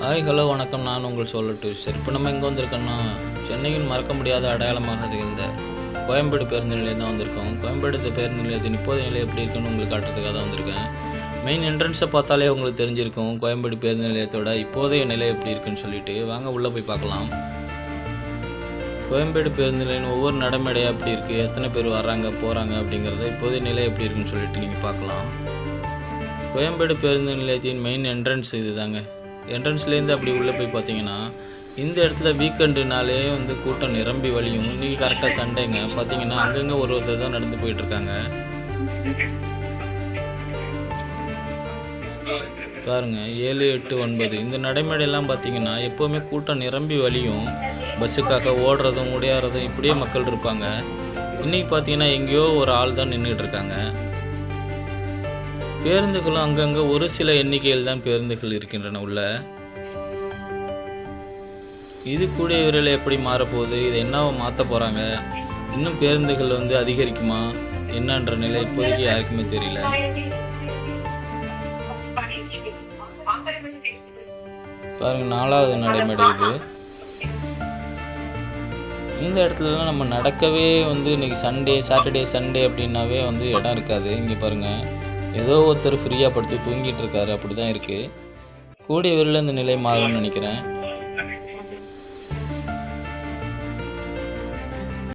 Hi hello வணக்கம். நான் உங்கள் சொல்லட்டு. சரி இப்போ நம்ம எங்கே வந்திருக்கோம்னா சென்னையின் மறக்க முடியாத அடையாளமாக இருந்த கோயம்பேடு பேருந்து நிலையம் தான் வந்திருக்கோம். கோயம்பேடு பேருந்து நிலையத்தின் இப்போதைய நிலை எப்படி இருக்குன்னு உங்களுக்கு காட்டுறதுக்காக தான் வந்திருக்கேன். மெயின் என்ட்ரன்ஸை பார்த்தாலே உங்களுக்கு தெரிஞ்சிருக்கும் கோயம்பேடு பேருந்து நிலையத்தோட இப்போதைய நிலை எப்படி இருக்குன்னு சொல்லிட்டு. வாங்க உள்ளே போய் பார்க்கலாம். கோயம்பேடு பேருந்து நிலையம் ஒவ்வொரு நடைமேடையாக எப்படி இருக்குது எத்தனை பேர் வர்றாங்க போகிறாங்க அப்படிங்கிறத இப்போதைய நிலை எப்படி இருக்குன்னு சொல்லிட்டு நீங்கள் பார்க்கலாம். கோயம்பேடு பேருந்து நிலையத்தின் மெயின் என்ட்ரன்ஸ் இது தாங்க என்ட்ரன்ஸ்லேருந்து அப்படி உள்ளே போய் பார்த்தீங்கன்னா இந்த இடத்துல வீக்கெண்டுனாலே வந்து கூட்டம் நிரம்பி வழியும். இன்றைக்கி கரெக்டாக சண்டேங்க. பார்த்தீங்கன்னா அங்கங்கே ஒரு ஒருத்தர் தான் நடந்து போயிட்டுருக்காங்க பாருங்க ஏழு எட்டு ஒன்பது. இந்த நடைமேடையெல்லாம் பார்த்தீங்கன்னா எப்போவுமே கூட்டம் நிரம்பி வழியும். பஸ்ஸுக்காக ஓடுறதும் உடையாறதும் இப்படியே மக்கள் இருப்பாங்க. இன்றைக்கி பார்த்தீங்கன்னா எங்கேயோ ஒரு ஆள் தான் நின்றுட்டு இருக்காங்க. பேருந்துகளும் அங்கங்கே ஒரு சில எண்ணிக்கையில் தான் பேருந்துகள் இருக்கின்றன உள்ள. இது கூடிய விரைவில் எப்படி மாறப்போகுது? இது என்னவோ மாற்ற போகிறாங்க இன்னும் பேருந்துகள் வந்து அதிகரிக்குமா? என்னன்ற நிலை இப்போதைக்கு யாருக்குமே தெரியல. பாருங்க நாலாவது நடைமேடை இது. இந்த இடத்துலலாம் நம்ம நடக்கவே வந்து இன்னைக்கு சண்டே சாட்டர்டே சண்டே அப்படின்னாவே வந்து இடம் இருக்காது. இங்கே பாருங்கள் ஏதோ ஒருத்தர் ஃப்ரீயாக படுத்து தூங்கிட்டு இருக்காரு அப்படி தான் இருக்குது கூடிய விரைவில் இந்த நிலை மாறும்னு நினைக்கிறேன்.